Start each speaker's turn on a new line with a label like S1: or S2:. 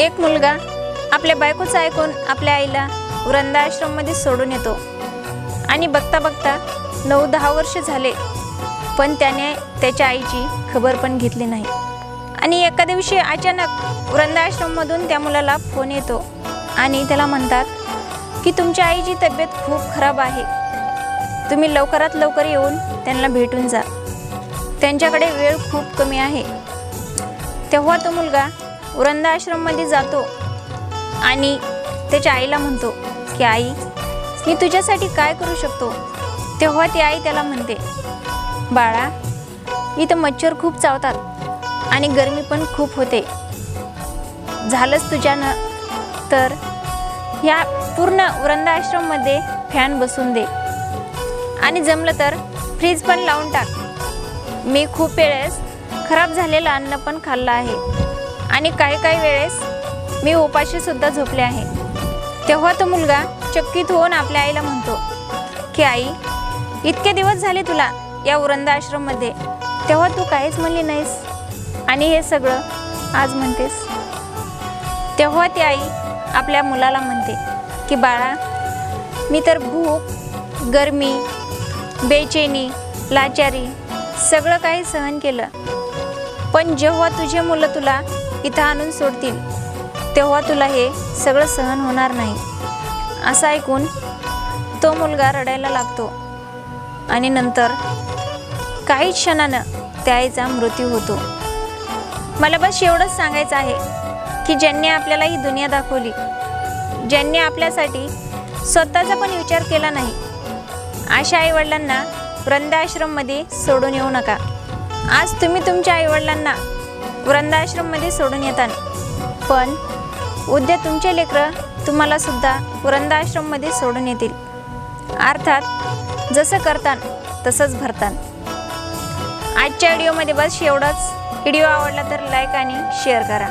S1: एक मुलगा आपल्या बायकोचं ऐकून आपल्या आईला वृंदाश्रममध्ये सोडून येतो. आणि बघता बघता नऊ दहा वर्ष झाले पण त्याने त्याच्या आईची खबर पण घेतली नाही. आणि एका दिवशी अचानक वृंदाश्रममधून त्या मुलाला फोन येतो आणि त्याला म्हणतात की तुमच्या आईची तब्येत खूप खराब आहे. तुम्ही लवकरात लवकर येऊन त्यांना भेटून जा. त्यांच्याकडे वेळ खूप कमी आहे. तेव्हा तो मुलगा वृंदाश्रममध्ये जातो आणि त्याच्या आईला म्हणतो की आई मी तुझ्यासाठी काय करू शकतो? तेव्हा ती आई त्याला म्हणते बाळा इथं मच्छर खूप चावतात आणि गरमी पण खूप होते. झालंच तुझ्यानं तर ह्या पूर्ण वृंदाश्रममध्ये फॅन बसून दे. आणि जमलं तर फ्रीज पण लावून टाक. मी खूप वेळेस खराब झालेलं अन्न पण खाल्लं आहे. आणि काही काही वेळेस मी उपाशीसुद्धा झोपले आहे. तेव्हा तो मुलगा चकित होऊन आपल्या आईला म्हणतो की आई इतके दिवस झाले तुला या वृंदाश्रममध्ये तेव्हा तू काहीच म्हणली नाहीस. आणि हे सगळं आज म्हणतेस. तेव्हा ती आई आपल्या मुलाला म्हणते की बाळा मी तर भूक गरमी बेचैनी लाचारी सगळं काही सहन केलं. पण जेव्हा तुझे मुलं तुला इथं आणून सोडतील तेव्हा तुला हे सगळं सहन होणार नाही. असं ऐकून तो मुलगा रडायला लागतो आणि नंतर काही क्षणानं त्या आईचा मृत्यू होतो. मला बस एवढंच सांगायचं आहे की ज्यांनी आपल्याला ही दुनिया दाखवली ज्यांनी आपल्यासाठी स्वतःचा पण विचार केला नाही अशा आईवडिलांना वृंदाश्रममध्ये सोडून येऊ नका. आज तुम्ही तुमच्या आईवडिलांना वृंदाश्रममध्ये सोडून येतात पण उद्या तुमचे लेकरं तुम्हाला सुद्धा वृंदाश्रममध्ये सोडून येतील. अर्थात जसं करतात तसंच भरतात आजच्या व्हिडिओमध्ये बस एवढंच. व्हिडिओ आवडला तर लाईक आणि शेअर करा.